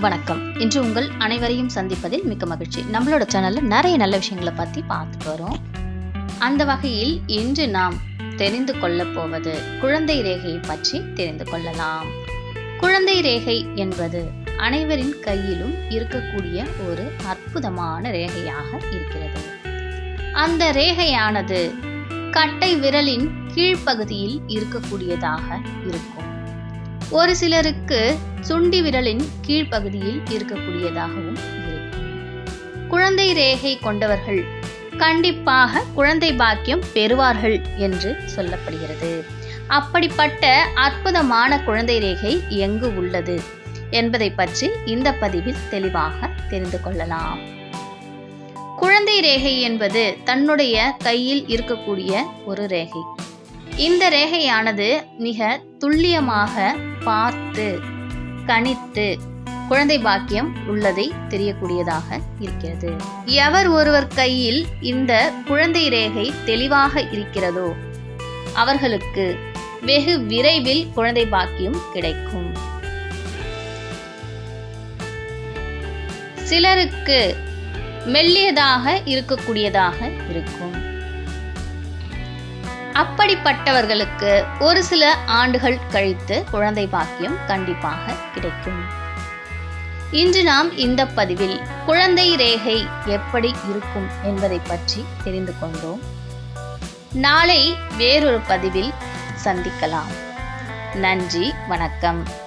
வணக்கம். இன்று உங்கள் அனைவரையும் சந்திப்பதில் மிக்க மகிழ்ச்சி. நம்மளோட சேனல்ல நிறைய நல்ல விஷயங்களை பத்தி பார்த்துட்டு வரோம். அந்த வகையில் இன்று நாம் தெரிந்து கொள்ள போவது குழந்தை ரேகையை பற்றி தெரிந்து கொள்ளலாம். குழந்தை ரேகை என்பது அனைவரின் கையிலும் இருக்கக்கூடிய ஒரு அற்புதமான ரேகையாக இருக்கிறது. அந்த ரேகையானது கட்டை விரலின் கீழ்ப்பகுதியில் இருக்கக்கூடியதாக இருக்கும். ஒரு சிலருக்கு சுண்டி விரலின் கீழ்ப்பகுதியில் இருக்கக்கூடியதாகவும் இருக்கும் குழந்தை ரேகை கொண்டவர்கள் கண்டிப்பாக குழந்தை பாக்கியம் பெறுவார்கள் என்று சொல்லப்படுகிறது. அப்படிப்பட்ட அற்புதமான குழந்தை ரேகை எங்கு உள்ளது என்பதை பற்றி இந்த பதிவில் தெளிவாக தெரிந்து கொள்ளலாம். குழந்தை ரேகை என்பது தன்னுடைய கையில் இருக்கக்கூடிய ஒரு ரேகை. இந்த ரேகையானது மிக துல்லியமாக பார்த்து கணித்து குழந்தை பாக்கியம் உள்ளதை தெரியக்கூடியதாக இருக்கிறது. எவர் ஒருவர் கையில் இந்த குழந்தை ரேகை தெளிவாக இருக்கிறதோ அவர்களுக்கு வெகு விரைவில் குழந்தை பாக்கியம் கிடைக்கும். சிலருக்கு மெல்லியதாக இருக்கக்கூடியதாக இருக்கும். அப்படிப்பட்டவர்களுக்கு ஒரு சில ஆண்டுகள் கழித்து குழந்தை பாக்கியம் கண்டிப்பாக கிடைக்கும். இன்று நாம் இந்த பதிவில் குழந்தை ரேகை எப்படி இருக்கும் என்பதை பற்றி தெரிந்து கொண்டோம். நாளை வேறொரு பதிவில் சந்திக்கலாம். நன்றி வணக்கம்.